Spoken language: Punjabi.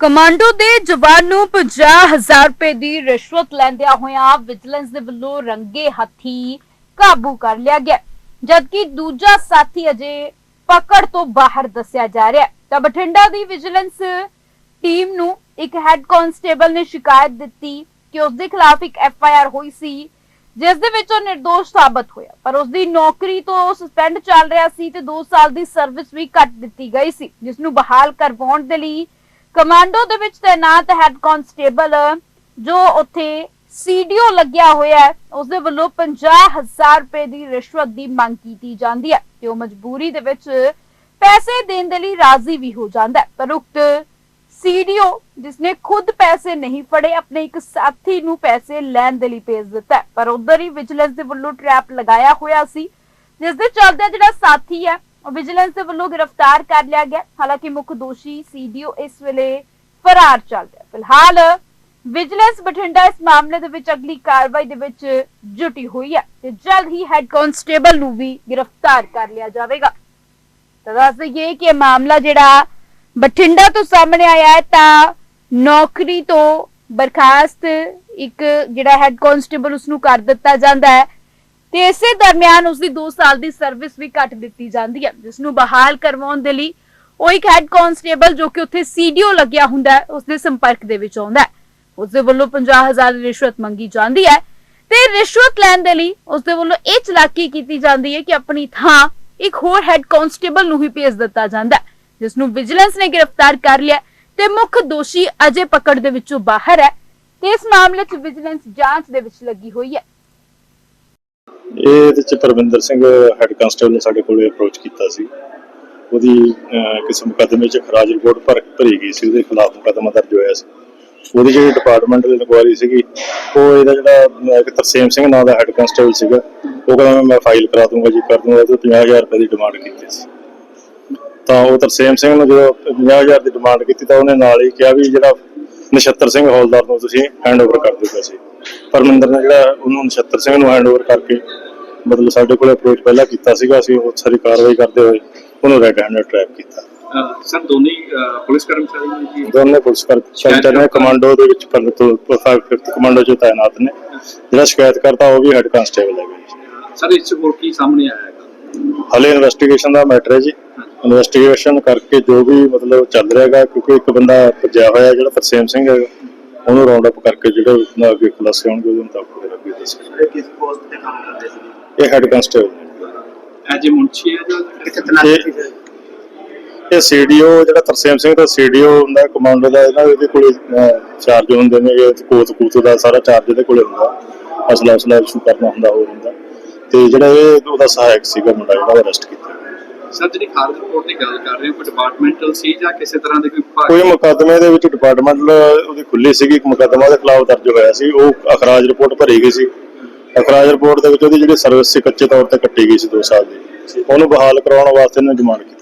ਕਮਾਂਡੋ ਦੇ ਜਵਾਨ ਨੂੰ 50000 ਰੁਪਏ ਦੀ ਰਿਸ਼ਵਤ ਲੈਂਦਿਆਂ ਹੋਇਆਂ ਵਿਜੀਲੈਂਸ ਦੇ ਵੱਲੋਂ ਰੰਗੇ ਹੱਥੀ ਕਾਬੂ ਕਰ ਲਿਆ ਗਿਆ। ਜਦਕਿ ਦੂਜਾ ਸਾਥੀ ਅਜੇ ਪਕੜ ਤੋਂ ਬਾਹਰ ਦੱਸਿਆ ਜਾ ਰਿਹਾ ਹੈ। ਤਾਂ ਬਠਿੰਡਾ ਦੀ ਵਿਜੀਲੈਂਸ ਟੀਮ ਨੂੰ ਇੱਕ ਹੈੱਡ ਕਾਂਸਟੇਬਲ ਨੇ ਸ਼ਿਕਾਇਤ ਦਿੱਤੀ ਕਿ ਉਸ ਦੇ ਖਿਲਾਫ ਇੱਕ ਐਫ ਆਈ ਆਰ ਹੋਈ ਸੀ, ਜਿਸ ਦੇ ਵਿੱਚ ਉਹ ਨਿਰਦੋਸ਼ ਸਾਬਤ ਹੋਇਆ। ਪਰ ਉਸ ਦੀ ਨੌਕਰੀ ਤੋਂ ਸਸਪੈਂਡ ਚੱਲ ਰਿਹਾ ਸੀ ਤੇ 2 ਸਾਲ ਦੀ ਸਰਵਿਸ ਵੀ ਕੱਟ ਦਿੱਤੀ ਗਈ ਸੀ, ਜਿਸ ਨੂੰ ਬਹਾਲ ਕਰਵਾਉਣ ਦੇ ਲਈ ਕਮਾਂਡੋ ਦੇ ਵਿੱਚ ਤਾਇਨਾਤ ਹੈੱਡ ਕਾਂਸਟੇਬਲ ਜੋ ਉੱਥੇ ਸੀਡੀਓ ਲੱਗਿਆ ਹੋਇਆ ਹੈ ਉਸ ਦੇ ਵੱਲੋਂ 50000 ਰੁਪਏ ਦੀ ਰਿਸ਼ਵਤ ਦੀ ਮੰਗ ਕੀਤੀ ਜਾਂਦੀ ਹੈ ਤੇ ਉਹ ਮਜਬੂਰੀ ਦੇ ਵਿੱਚ ਪੈਸੇ ਦੇਣ ਦੇ ਲਈ ਰਾਜ਼ੀ ਵੀ ਹੋ ਜਾਂਦਾ ਹੈ। ਪਰ ਉਕਤ ਸੀਡੀਓ, ਜਿਸਨੇ ਖੁਦ ਪੈਸੇ ਨਹੀਂ ਫੜੇ, ਆਪਣੇ ਇੱਕ ਸਾਥੀ ਨੂੰ ਪੈਸੇ ਲੈਣ ਦੇ ਲਈ ਭੇਜ ਦਿੱਤਾ ਪਰ ਉਧਰ ਹੀ ਵਿਜੀਲੈਂਸ ਦੇ ਵੱਲੋਂ ਟ੍ਰੈਪ ਲਗਾਇਆ ਹੋਇਆ ਸੀ, ਜਿਸ ਦੇ ਚੱਲਦੇ ਜਿਹੜਾ ਸਾਥੀ ਹੈ ਵਿਜੀਲੈਂਸ ਦੇ ਵੱਲੋਂ ਗ੍ਰਿਫਤਾਰ ਕਰ ਲਿਆ ਗਿਆ। ਹਾਲਾਂਕਿ ਮੁੱਖ ਦੋਸ਼ੀ ਸੀਡੀਓ ਇਸ ਵੇਲੇ ਫਰਾਰ ਚੱਲ ਰਿਹਾ ਫਿਲਹਾਲ ਵਿਜੀਲੈਂਸ ਬਠਿੰਡਾ ਇਸ ਮਾਮਲੇ ਦੇ ਵਿੱਚ ਅਗਲੀ ਕਾਰਵਾਈ ਦੇ ਵਿੱਚ ਜੁਟੀ ਹੋਈ ਹੈ ਤੇ ਜਲਦ ਹੀ ਹੈੱਡ ਕਾਂਸਟੇਬਲ ਨੂੰ ਵੀ ਗ੍ਰਿਫਤਾਰ ਕਰ ਲਿਆ ਜਾਵੇਗਾ। ਤਾਂ ਦੱਸ ਦਈਏ ਕਿ ਇਹ ਮਾਮਲਾ ਜਿਹੜਾ ਬਠਿੰਡਾ ਤੋਂ ਸਾਹਮਣੇ ਆਇਆ ਹੈ ਤਾਂ ਨੌਕਰੀ ਤੋਂ ਬਰਖਾਸਤ ਇੱਕ ਜਿਹੜਾ ਹੈੱਡ ਕਾਂਸਟੇਬਲ ਉਸ ਨੂੰ ਕਰ ਦਿੱਤਾ ਜਾਂਦਾ ਹੈ। ਤੇ ਇਸੇ ਦਰਮਿਆਨ ਉਸ ਦੀ 2 ਸਾਲ ਦੀ ਸਰਵਿਸ ਵੀ ਕੱਟ ਦਿੱਤੀ ਜਾਂਦੀ ਹੈ ਜਿਸ ਨੂੰ ਬਹਾਲ ਕਰਵਾਉਣ ਦੇ ਲਈ ਉਹ ਇੱਕ ਹੈੱਡ ਕਾਂਸਟੇਬਲ ਜੋ ਕਿ ਉੱਥੇ ਸੀਡੀਓ ਲੱਗਿਆ ਹੁੰਦਾ ਹੈ ਉਸ ਦੇ ਸੰਪਰਕ ਦੇ ਵਿੱਚ ਆਉਂਦਾ ਹੈ। ਉਸ ਦੇ ਵੱਲੋਂ 50000 ਰਿਸ਼ਵਤ ਮੰਗੀ ਜਾਂਦੀ ਹੈ ਤੇ ਰਿਸ਼ਵਤ ਲੈਣ ਦੇ ਲਈ ਉਸ ਦੇ ਵੱਲੋਂ ਇਹ ਚਲਾਕੀ ਕੀਤੀ ਜਾਂਦੀ ਹੈ ਕਿ ਆਪਣੀ ਥਾਂ ਇੱਕ ਹੋਰ ਹੈੱਡ ਕਾਂਸਟੇਬਲ ਨੂੰ ਹੀ ਭੇਜ ਦਿੱਤਾ ਜਾਂਦਾ ਹੈ ਜਿਸ ਨੂੰ ਵਿਜੀਲੈਂਸ ਨੇ ਗ੍ਰਿਫਤਾਰ ਕਰ ਲਿਆ ਤੇ ਮੁੱਖ ਦੋਸ਼ੀ ਅਜੇ ਪਕੜ ਦੇ ਵਿੱਚੋਂ ਬਾਹਰ ਹੈ ਤੇ ਇਸ ਮਾਮਲੇ 'ਚ ਵਿਜੀਲੈਂਸ ਜਾਂਚ ਦੇ ਵਿੱਚ ਲੱਗੀ ਹੋਈ ਹੈ। ਇਹਦੇ ਚ ਪਰਵਿੰਦਰ ਸਿੰਘ ਹੈੱਡ ਕਾਂਸਟੇਬਲ ਨੇ ਸਾਡੇ ਕੋਲੇ ਅਪਰੋਚ ਕੀਤਾ ਸੀ। ਉਹਦੀ ਅਹ, ਕਿਸੇ ਮੁਕੱਦਮੇ 'ਚ ਖਰਾਜ ਰਿਪੋਰਟ ਭਰ ਭਰੀ ਗਈ ਸੀ ਉਹਦੇ ਖਿਲਾਫ ਮੁਕੱਦਮਾ ਦਰਜ ਹੋਇਆ ਸੀ। ਉਹਦੀ ਜਿਹੜੀ ਡਿਪਾਰਟਮੈਂਟ ਦੀ ਇਨਕੁਆਇਰੀ ਸੀਗੀ ਉਹ ਇਹਦਾ ਜਿਹੜਾ ਇੱਕ ਤਰਸੇਮ ਸਿੰਘ ਨਾਂ ਦਾ ਹੈੱਡ ਕਾਂਸਟੇਬਲ ਸੀਗਾ ਉਹ ਕਹਿੰਦਾ ਮੈਂ ਫਾਈਲ ਕਰਾ ਦੂੰਗਾ ਜੀ ਕਰ ਦੂੰਗਾ ਤੇ 50000 ਰੁਪਏ ਦੀ ਡਿਮਾਂਡ ਕੀਤੀ ਸੀ। ਤਾਂ ਉਹ ਤਰਸੇਮ ਸਿੰਘ ਨੂੰ ਜਦੋਂ 50000 ਦੀ ਡਿਮਾਂਡ ਕੀਤੀ ਤਾਂ ਉਹਨੇ ਨਾਲ ਹੀ ਕਿਹਾ ਵੀ ਜਿਹੜਾ ਨਛੱਤਰ ਸਿੰਘ ਹੌਲਦਾਰ ਨੂੰ ਤੁਸੀਂ ਹੈਂਡਓਵਰ ਕਰ ਦਿਓ ਪੈਸੇ ਪਰਮਿੰਦਰ ਨੇ ਜਿਹੜਾ ਉਹਨੂੰ ਨਛੱਤਰ ਸਿੰਘ ਨੂੰ ਹੈਂਡਓਵਰ ਕਰਕੇ ਮਤਲਬ ਸਾਡੇ ਕੋਲੇ ਅਪਰੋਚ ਪਹਿਲਾਂ ਕੀਤਾ ਸੀਗਾ ਅਸੀਂ ਉਹ ਸਾਰੀ ਕਾਰਵਾਈ ਕਰਦੇ ਹੋਏ ਉਹਨੂੰ ਰੈਡ ਹੈਂਡਡ ਟਰੈਪ ਕੀਤਾ ਸਰ ਦੋਨੇ ਪੁਲਿਸ ਕਰਮਚਾਰੀ ਨੇ ਜੀ ਦੋਨੇ ਪੁਲਿਸ ਕਰ ਕਰਮਚਾਰੀ ਨੇ ਕਮਾਂਡੋ ਦੇ ਵਿੱਚ ਪਰ ਤੋਂ 5th ਕਮਾਂਡੋ ਚ ਤਾਇਨਾਤ ਨੇ। ਜਿਹੜਾ ਸ਼ਿਕਾਇਤ ਕਰਤਾ ਉਹ ਵੀ ਹੈੱਡ ਕਾਂਸਟੇਬਲ ਹੈਗਾ ਸਰ ਇਸ ਹੋਰ ਕੀ ਸਾਹਮਣੇ ਆਇਆ ਹੈਗਾ? ਹਲੇ ਇਨਵੈਸਟੀਗੇਸ਼ਨ ਦਾ ਮੈਟਰ ਹੈ ਜੀ। ਇਨਵੈਸਟੀਗੇਸ਼ਨ ਕਰਕੇ ਜੋ ਵੀ ਮਤਲਬ ਚੱਲ ਰਿਹਾ ਹੈਗਾ ਕਿਉਂਕਿ ਇੱਕ ਬੰਦਾ ਭੱਜਿਆ ਹੋਇਆ ਜਿਹੜਾ ਤਰਸੇਮ ਸਿੰਘ ਹੈਗਾ ਉਹਨੂੰ ਰਾਉਂਡ ਅਪ ਕਰਕੇ ਜਿਹੜੇ ਅੱਗੇ ਖੁਲਾਸੇ ਹੋਣਗੇ ਉਹਦੇ ਮੁਤਾਬਕ ਅੱਗੇ ਦੱਸਾਂਗੇ ਕਿਸ ਪੋਸਟ ਤੇ ਕੰਮ ਕਰਦੇ ਸੀ? ਇਹ ਹੈੱਡ ਮੁੰਸ਼ੀ ਹੈ ਜੋ ਕਿੱਥੇ ਤਨਾਤੀ ਇਹ- ਸੀਡੀਓ ਜਿਹੜਾ ਤਰਸੇਮ ਸਿੰਘ ਦਾ ਸੀਡੀਓ ਹੁੰਦਾ ਕਮਾਂਡੋ ਦਾ ਇਹਨਾਂ ਦੇ ਕੋਲੇ ਚਾਰਜ ਹੁੰਦੇ ਨੇ ਇਹ ਕੋਤ ਕੂਤ ਦਾ ਸਾਰਾ ਚਾਰਜ ਇਹਦੇ ਕੋਲੇ ਹੁੰਦਾ। ਅਸਲਾ ਅਸਲਾ ਇਸ਼ੂ ਕਰਨਾ ਹੁੰਦਾ ਹੋਰ ਹੁੰਦਾ। ਤੇ ਜਿਹੜਾ ਇਹ ਉਹਦਾ ਸਹਾਇਕ ਸੀਗਾ ਮੁੰਡਾ ਜਿਹੜਾ ਅਰੈਸਟ ਕੀਤਾ। ਸਰ ਜਿਹੜੀ ਖਾਰਜ ਰਿਪੋਰਟ ਦੀ ਗੱਲ ਕਰ ਰਹੇ ਹੋ ਕੋਈ ਡਿਪਾਰਟਮੈਂਟਲ ਸੀ ਜਾਂ ਕਿਸੇ ਤਰ੍ਹਾਂ ਦੇ ਕੋਈ ਵਿਭਾਗ? ਕੋਈ ਮੁਕੱਦਮੇ ਦੇ ਵਿੱਚ ਡਿਪਾਰਟਮੈਂਟਲ ਉਹਦੀ ਖੁੱਲੀ ਸੀਗੀ ਇੱਕ ਮੁਕੱਦਮਾ ਦੇ ਖਿਲਾਫ ਦਰਜ ਹੋਇਆ ਸੀ। ਉਹ ਅਖਰਾਜ ਰਿਪੋਰਟ ਭਰੀ ਗਈ ਸੀ। ਅਖਰਾਜ ਰਿਪੋਰਟ ਦੇ ਵਿੱਚ ਉਹਦੀ ਜਿਹੜੀ ਸਰਵਿਸ ਸੀ ਕੱਚੇ ਤੌਰ ਤੇ ਕੱਟੀ ਗਈ ਸੀ 2 ਸਾਲ ਦੀ। ਉਹਨੂੰ ਬਹਾਲ ਕਰਾਉਣ ਵਾਸਤੇ ਇਹਨੇ ਡਿਮਾਂਡ ਕੀਤੀ।